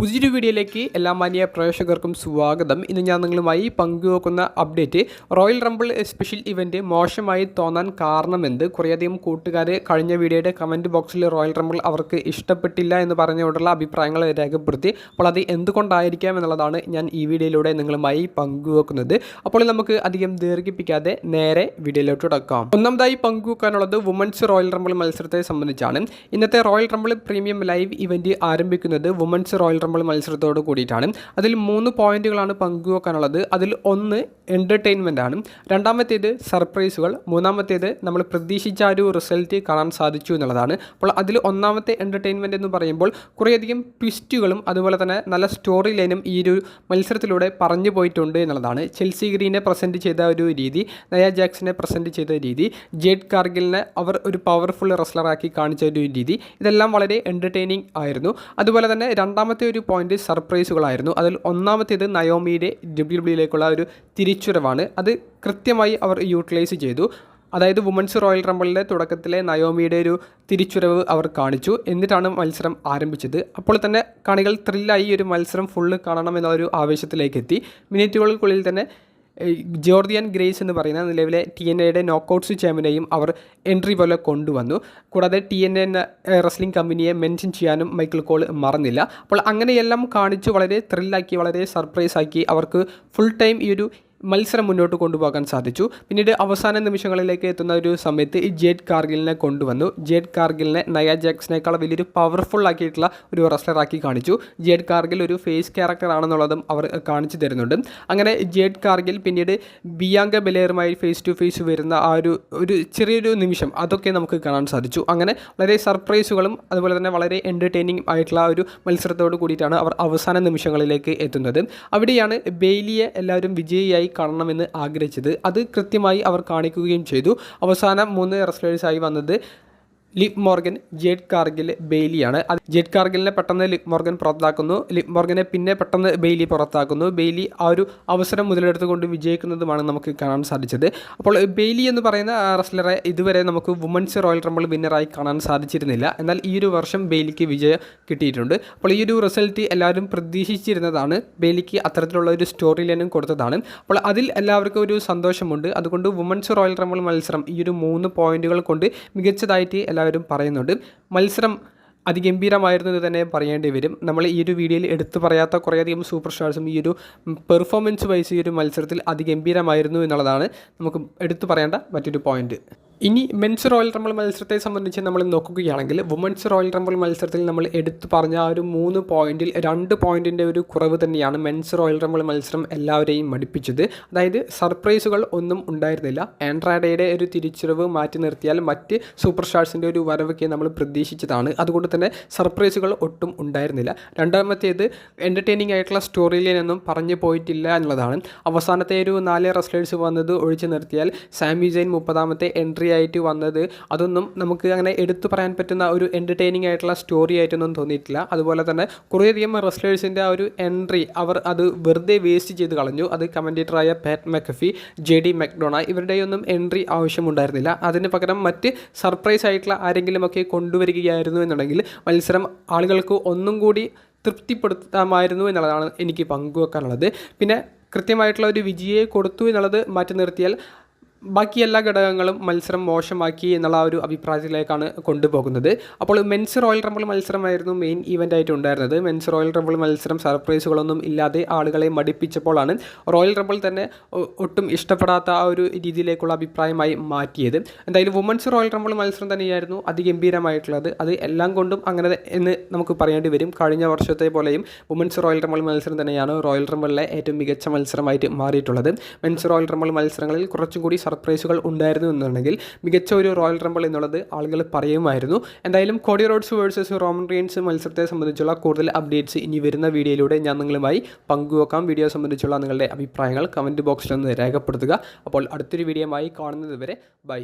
പുതിയൊരു വീഡിയോയിലേക്ക് എല്ലാ മാന്യ പ്രേക്ഷകർക്കും സ്വാഗതം. ഇന്ന് ഞാൻ നിങ്ങളുമായി പങ്കുവെക്കുന്ന update royal rumble special event മോശമായി തോന്നാൻ കാരണമെന്ത്? കുറേയധികം കൂട്ടുകാർ കഴിഞ്ഞ വീഡിയോയുടെ കമന്റ് ബോക്സിൽ റോയൽ റംബിൾ അവർക്ക് ഇഷ്ടപ്പെട്ടില്ല എന്ന് പറഞ്ഞുകൊണ്ടുള്ള അഭിപ്രായങ്ങൾ രേഖപ്പെടുത്തി അപ്പോൾ അത് എന്തുകൊണ്ടായിരിക്കാം എന്നുള്ളതാണ് ഞാൻ ഈ വീഡിയോയിലൂടെ നിങ്ങളുമായി പങ്കുവെക്കുന്നത്. അപ്പോൾ നമുക്ക് അധികം ദീർഘിപ്പിക്കാതെ നേരെ വീഡിയോയിലോട്ട് തുടക്കാം ഒന്നാമതായി പങ്കുവെക്കാനുള്ളത് വുമൻസ് റോയൽ റംബിൾ മത്സരത്തെ സംബന്ധിച്ചാണ്. ഇന്നത്തെ royal rumble premium live event ആരംഭിക്കുന്നത് വുമൻസ് റോയൽ റംബിൾ മത്സരത്തോട് കൂടിയിട്ടാണ്. അതിൽ മൂന്ന് പോയിന്റുകളാണ് പങ്കുവെക്കാനുള്ളത്. അതിൽ ഒന്ന് എന്റർടൈൻമെന്റ് ആണ്. രണ്ടാമത്തേത് സർപ്രൈസുകൾ. മൂന്നാമത്തേത് നമ്മൾ പ്രതീക്ഷിച്ച ഒരു റിസൾട്ട് കാണാൻ സാധിച്ചു എന്നുള്ളതാണ്. അപ്പോൾ അതിൽ ഒന്നാമത്തെ എന്റർടൈൻമെന്റ് എന്ന് പറയുമ്പോൾ കുറേയധികം ട്വിസ്റ്റുകളും അതുപോലെ തന്നെ നല്ല സ്റ്റോറി ലൈനും ഈ ഒരു മത്സരത്തിലൂടെ പറഞ്ഞു പോയിട്ടുണ്ട് എന്നുള്ളതാണ്. ചെൽസി ഗ്രീനെ പ്രസന്റ് ചെയ്ത ഒരു രീതി നയ ജാക്സിനെ പ്രസന്റ് ചെയ്ത രീതി ജേഡ് കാർഗിലിനെ അവർ ഒരു പവർഫുൾ റെസ്ലറാക്കി കാണിച്ച ഒരു രീതി. ഇതെല്ലാം വളരെ എന്റർടൈനിങ് ആയിരുന്നു. അതുപോലെ തന്നെ രണ്ടാമത്തെ ഒരു പോയിന്റ് സർപ്രൈസുകളായിരുന്നു അതിൽ ഒന്നാമത്തേത് നയോമിയുടെ ഡബ്ല്യു ഡബ്ല്യുയിലേക്കുള്ള ഒരു തിരിച്ചുവരവാണ് അത് കൃത്യമായി അവർ യൂട്ടിലൈസ് ചെയ്തു. അതായത് വുമൻസ് റോയൽ റംബിളിന്റെ തുടക്കത്തിലെ നയോമിയുടെ ഒരു തിരിച്ചുരവ് അവർ കാണിച്ചു. എന്നിട്ടാണ് മത്സരം ആരംഭിച്ചത്. അപ്പോൾ തന്നെ കാണികൾ ത്രില്ലായി ഒരു മത്സരം ഫുള്ള് കാണണം എന്ന ഒരു ആവേശത്തിലേക്ക് എത്തി. മിനിറ്റുകൾക്കുള്ളിൽ തന്നെ ജോർദിയൻ ഗ്രേസ് എന്ന് പറയുന്ന നിലവിലെ ടി എൻ എയുടെ നോക്കൗട്ട്സ് ചാമ്പ്യനെയും അവർ എൻട്രി പോലെ കൊണ്ടുവന്നു. കൂടാതെ ടി എൻ എൻ റെസ്ലിംഗ് കമ്പനിയെ മെൻഷൻ ചെയ്യാനും മൈക്കിൾ കോൾ മറന്നില്ല. അപ്പോൾ അങ്ങനെയെല്ലാം കാണിച്ച് വളരെ ത്രില്ലാക്കി വളരെ സർപ്രൈസ് ആക്കി അവർക്ക് ഫുൾ ടൈം ഈ ഒരു മത്സരം മുന്നോട്ട് കൊണ്ടുപോകാൻ സാധിച്ചു. പിന്നീട് അവസാന നിമിഷങ്ങളിലേക്ക് എത്തുന്ന ഒരു സമയത്ത് ഈ ജേഡ് കാർഗിലിനെ കൊണ്ടുവന്നു. ജേഡ് കാർഗിലിനെ നയ ജാക്സിനേക്കാൾ വലിയൊരു പവർഫുൾ ആക്കിയിട്ടുള്ള ഒരു റെസ്ലറാക്കി കാണിച്ചു. ജേഡ് കാർഗിൽ ഒരു ഫേസ് ക്യാരക്ടർ ആണെന്നുള്ളതും അവർ കാണിച്ചു തരുന്നുണ്ട്. അങ്ങനെ ജേഡ് കാർഗിൽ പിന്നീട് ബിയാങ്ക ബെലേറുമായി ഫേസ് ടു ഫേസ് വരുന്ന ആ ഒരു ഒരു ചെറിയൊരു നിമിഷം അതൊക്കെ നമുക്ക് കാണാൻ സാധിച്ചു. അങ്ങനെ വളരെ സർപ്രൈസുകളും അതുപോലെ തന്നെ വളരെ എന്റർടൈനിങ് ആയിട്ടുള്ള ഒരു മത്സരത്തോട് കൂടിയിട്ടാണ് അവർ അവസാന നിമിഷങ്ങളിലേക്ക് എത്തുന്നത്. അവിടെയാണ് ബെയിലിയെ എല്ലാവരും വിജയിയായി കാണണമെന്ന് ആഗ്രഹിച്ചത്. അത് കൃത്യമായി അവർ കാണിക്കുകയും ചെയ്തു. അവസാനം മൂന്ന് റെസ്ലേഴ്സായി വന്നത് ലിപ് മോർഗൻ ജേഡ് കാർഗിൽ ബെയിലിയാണ്. അത് ജേഡ് കാർഗിലിനെ പെട്ടെന്ന് ലിപ് മോർഗൻ പുറത്താക്കുന്നു. ലിപ് മോർഗനെ പിന്നെ പെട്ടെന്ന് ബെയിലി പുറത്താക്കുന്നു. ബെയിലി ആ ഒരു അവസരം മുതലെടുത്തുകൊണ്ട് വിജയിക്കുന്നതുമാണ് നമുക്ക് കാണാൻ സാധിച്ചത്. അപ്പോൾ ബെയിലി എന്ന് പറയുന്ന റെസ്ലറെ ഇതുവരെ നമുക്ക് വുമൻസ് റോയൽ റംബിൾ വിന്നറായി കാണാൻ സാധിച്ചിരുന്നില്ല. എന്നാൽ ഈ ഒരു വർഷം ബെയിലിക്ക് വിജയം കിട്ടിയിട്ടുണ്ട്. അപ്പോൾ ഈ ഒരു റിസൾട്ട് എല്ലാവരും പ്രതീക്ഷിച്ചിരുന്നതാണ്. ബെയിലിക്ക് അത്തരത്തിലുള്ള ഒരു സ്റ്റോറി ലൈനും കൊടുത്തതാണ്. അപ്പോൾ അതിൽ എല്ലാവർക്കും ഒരു സന്തോഷമുണ്ട്. അതുകൊണ്ട് വുമൻസ് റോയൽ റംബിൾ മത്സരം ഈ ഒരു മൂന്ന് പോയിന്റുകൾ കൊണ്ട് മികച്ചതായിട്ട് എല്ലാവരും പറയുന്നുണ്ട്. മത്സരം അതിഗംഭീരമായിരുന്നു എന്ന് തന്നെ പറയേണ്ടി വരും. നമ്മൾ ഈ ഒരു വീഡിയോയിൽ എടുത്തു പറയാത്ത കുറേയധികം സൂപ്പർ സ്റ്റാർസും ഈ ഒരു പെർഫോമൻസ് വൈസ് ഈ ഒരു മത്സരത്തിൽ അതിഗംഭീരമായിരുന്നു എന്നുള്ളതാണ് നമുക്ക് എടുത്തു പറയേണ്ട മറ്റൊരു പോയിന്റ് ഇനി മെൻസ് റോയൽ റംബിൾ മത്സരത്തെ സംബന്ധിച്ച് നമ്മൾ നോക്കുകയാണെങ്കിൽ വുമൻസ് റോയൽ റംബിൾ മത്സരത്തിൽ നമ്മൾ എടുത്തു പറഞ്ഞ ആ ഒരു മൂന്ന് പോയിന്റിൽ രണ്ട് പോയിന്റിന്റെ ഒരു കുറവ് തന്നെയാണ് മെൻസ് റോയൽ റംബിൾ മത്സരം എല്ലാവരെയും മടിപ്പിച്ചത്. അതായത് സർപ്രൈസുകൾ ഒന്നും ഉണ്ടായിരുന്നില്ല. ആൻഡ്രാഡയുടെ ഒരു തിരിച്ചറിവ് മാറ്റി നിർത്തിയാൽ മറ്റ് സൂപ്പർ സ്റ്റാർസിന്റെ ഒരു വരവൊക്കെ നമ്മൾ പ്രതീക്ഷിച്ചതാണ്. അതുകൊണ്ട് തന്നെ സർപ്രൈസുകൾ ഒട്ടും ഉണ്ടായിരുന്നില്ല. രണ്ടാമത്തേത് എന്റർടൈനിങ് ആയിട്ടുള്ള സ്റ്റോറി ലൈനൊന്നും പറഞ്ഞു പോയിട്ടില്ല എന്നുള്ളതാണ്. അവസാനത്തെ ഒരു നാല് റെസ്ലേഴ്സ് വന്നത് ഒഴിച്ചു നിർത്തിയാൽ സാമി ജൈൻ മുപ്പതാമത്തെ എൻട്രി ആയിട്ട് വന്നത്. അതൊന്നും നമുക്ക് അങ്ങനെ എടുത്തു പറയാൻ പറ്റുന്ന ഒരു എന്റർടൈനിങ് ആയിട്ടുള്ള സ്റ്റോറി ആയിട്ടൊന്നും തോന്നിയിട്ടില്ല. അതുപോലെ തന്നെ കുറേയധികം റെസ്ലേഴ്സിന്റെ ആ ഒരു എൻട്രി അവർ അത് വെറുതെ വേസ്റ്റ് ചെയ്ത് കളഞ്ഞു. അത് കമന്റേറ്ററായ Pat McAfee J D McDonagh ഇവരുടെയൊന്നും entry ആവശ്യമുണ്ടായിരുന്നില്ല. അതിന് പകരം മറ്റ് സർപ്രൈസ് ആയിട്ടുള്ള ആരെങ്കിലുമൊക്കെ കൊണ്ടുവരികയായിരുന്നു എന്നുണ്ടെങ്കിൽ മത്സരം ആളുകൾക്ക് ഒന്നും കൂടി തൃപ്തിപ്പെടുത്താമായിരുന്നു എന്നുള്ളതാണ് എനിക്ക് പങ്കുവെക്കാനുള്ളത്. പിന്നെ കൃത്യമായിട്ടുള്ള ഒരു വിജയെ കൊടുത്തു എന്നുള്ളത് മാറ്റി നിർത്തിയാൽ ബാക്കി എല്ലാ ഘടകങ്ങളും മത്സരം മോശമാക്കി എന്നുള്ള ഒരു അഭിപ്രായത്തിലേക്കാണ് കൊണ്ടുപോകുന്നത്. അപ്പോൾ മെൻസ് റോയൽ റംബിൾ മത്സരമായിരുന്നു മെയിൻ ഇവന്റ് ആയിട്ട് ഉണ്ടായിരുന്നത് മെൻസ് റോയൽ റംബിൾ മത്സരം സർപ്രൈസുകളൊന്നും ഇല്ലാതെ ആളുകളെ മടിപ്പിച്ചപ്പോഴാണ് റോയൽ റംബിൾ തന്നെ ഒട്ടും ഇഷ്ടപ്പെടാത്ത ആ ഒരു രീതിയിലേക്കുള്ള അഭിപ്രായമായി മാറ്റിയത്. എന്തായാലും വുമൻസ് റോയൽ റംബിൾ മത്സരം തന്നെയായിരുന്നു അതിഗംഭീരമായിട്ടുള്ളത് അത് എല്ലാം കൊണ്ടും അങ്ങനെ എന്ന് നമുക്ക് പറയേണ്ടി വരും. കഴിഞ്ഞ വർഷത്തെ പോലെയും വുമൻസ് റോയൽ റംബിൾ മത്സരം തന്നെയാണ് റോയൽ റംബിളിലെ ഏറ്റവും മികച്ച മത്സരമായിട്ട് മാറിയിട്ടുള്ളത്. മെൻസ് റോയൽ റംബിൾ മത്സരങ്ങളിൽ കുറച്ചും കൂടി സർപ്രൈസുകൾ ഉണ്ടായിരുന്നു എന്നുണ്ടെങ്കിൽ മികച്ച ഒരു റോയൽ റംബിൾ എന്നുള്ളത് ആളുകൾ പറയുമായിരുന്നു. എന്തായാലും Cody Rhodes versus Roman Reigns മത്സരത്തെ സംബന്ധിച്ചുള്ള കൂടുതൽ അപ്ഡേറ്റ്സ് ഇനി വരുന്ന വീഡിയോയിലൂടെ ഞാൻ നിങ്ങളുമായി പങ്കുവെക്കാം. വീഡിയോ സംബന്ധിച്ചുള്ള നിങ്ങളുടെ അഭിപ്രായങ്ങൾ കമന്റ് ബോക്സിൽ ഒന്ന് രേഖപ്പെടുത്തുക. അപ്പോൾ അടുത്തൊരു വീഡിയോയുമായി കാണുന്നത് വരെ ബൈ